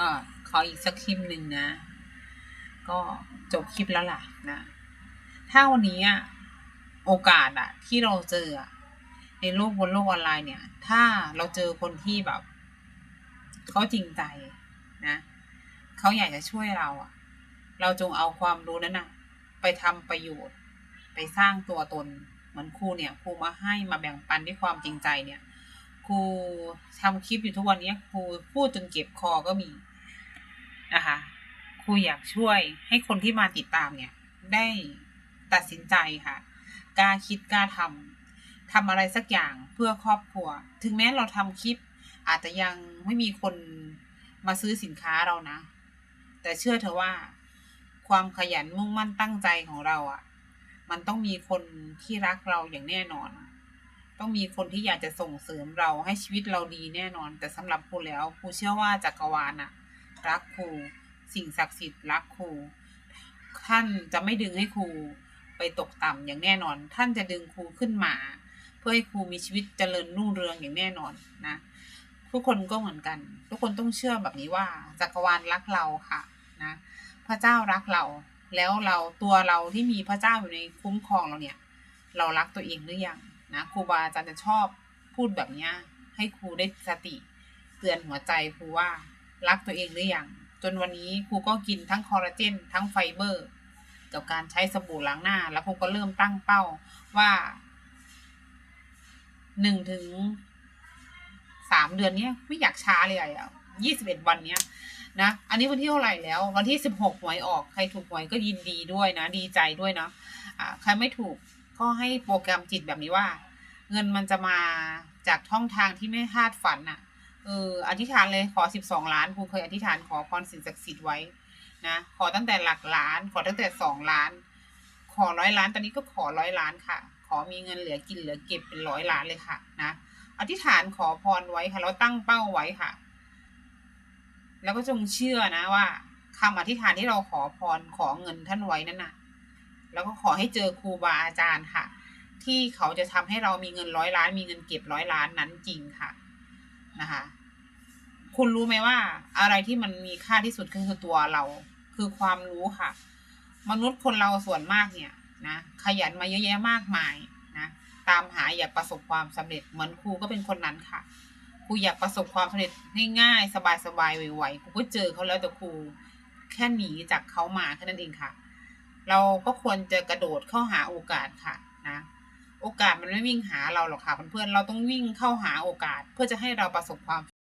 ก็ขออีกสักคลิปหนึ่งนะ ก็จบคลิปแล้วล่ะนะ ถ้าวันนี้อะโอกาสอะที่เราเจอในโลกบนโลกออนไลน์เนี่ย ถ้าเราเจอคนที่แบบเขาจริงใจนะเขาอยากจะช่วยเราอะเราจงเอาความรู้นั้นอะไปทำประโยชน์ ไปสร้างตัวตน เหมือนครูเนี่ยครูมาให้มาแบ่งปันด้วยความจริงใจเนี่ยครูทำคลิปอยู่ทุกวันนี้ครูพูดจนเก็บคอก็มี นะคะครูอยากช่วยให้คนที่มาติดตามเนี่ย ได้ตัดสินใจค่ะกล้าคิดกล้าทำทำอะไรสักอย่างเพื่อครอบครัว ถึงแม้เราทำคลิป อาจจะยังไม่มีคนมาซื้อสินค้าเรานะ แต่เชื่อเถอะว่า ความขยันมุ่งมั่นตั้งใจของเราอะ่ะ มันต้องมีคนที่รักเราอย่างแน่นอน ต้องมีคนที่อยากจะส่งเสริมเราให้ชีวิตเราดีแน่นอน แต่สำหรับครูแล้วครูเชื่อว่าจักรวาลน่ะ รักครู สิ่งศักดิ์สิทธิ์รักครู ท่านจะไม่ดึงให้ครูไปตกต่ำอย่างแน่นอน ท่านจะดึงครูขึ้นมา เพื่อให้ครูมีชีวิตเจริญรุ่งเรืองอย่างแน่นอนนะทุกคนก็เหมือนกัน ทุกคนต้องเชื่อแบบนี้ว่าจักรวาลรักเราค่ะนะพระเจ้ารักเรา แล้วเราตัวเราที่มีพระเจ้าอยู่ในคุ้มครองเราเนี่ย เรารักตัวเองหรือยังนะครูบาอาจารย์จะชอบพูดแบบนี้ให้ครูได้สติ เตือนหัวใจครูว่า รักตัวเองหรือยังจนวันนี้ครูก็กินทั้งคอลลาเจนทั้งไฟเบอร์ กับการใช้สบู่ล้างหน้า แล้วครูก็เริ่มตั้งเป้าว่าหนึ่งถึงสามเดือนเนี้ยไม่อยากช้าเลยอะยี่สิบเอ็ดวันเนี้ยนะอันนี้วันที่เท่าไหร่แล้ว วันที่สิบหกหวยออกใครถูกหวยก็ยินดีด้วยนะ ดีใจด้วยเนาะอ่าใครไม่ถูกก็ให้โปรแกรมจิตแบบนี้ว่า เงินมันจะมาจากช่องทางที่ไม่คาดฝันอะ่ะ เอออธิษฐานเลยขอสิบสองล้านครูเคยอธิษฐานขอพรสิ่งศักดิ์สิทธิ์ไว้นะขอตั้งแต่หลักล้าน ขอตั้งแต่สองล้าน ขอร้อยล้านตอนนี้ก็ขอร้อยล้านค่ะ ขอมีเงินเหลือกินเหลือเก็บเป็นร้อยล้านเลยค่ะนะอธิษฐานขอพรไว้ค่ะแล้วตั้งเป้าไว้ค่ะ แล้วก็จงเชื่อนะว่าคำอธิษฐานที่เราขอพรขอเงินท่านไว้นั่นน่ะ แล้วก็ขอให้เจอครูบาอาจารย์ค่ะ ที่เขาจะทำให้เรามีเงินร้อยล้าน มีเงินเก็บร้อยล้านนั้นจริงค่ะ นะคะ คุณรู้ไหมว่า อะไรที่มันมีค่าที่สุดคือตัวเรา คือความรู้ค่ะ มนุษย์คนเราส่วนมากเนี่ยนะขยันมาเยอะแยะมากมายนะตามหาอยากประสบความสำเร็จเหมือนครูก็เป็นคนนั้นค่ะครูอยากประสบความสำเร็จง่ายๆสบายๆไวๆครูก็เจอเขาแล้วแต่ครูแค่หนีจากเขามาแค่นั้นเองค่ะ เราก็ควรจะกระโดดเข้าหาโอกาสค่ะ โอกาสมันไม่วิ่งหาเราหรอกค่ะเพื่อนๆเราต้องวิ่งเข้าหาโอกาสเพื่อจะให้เราประสบความ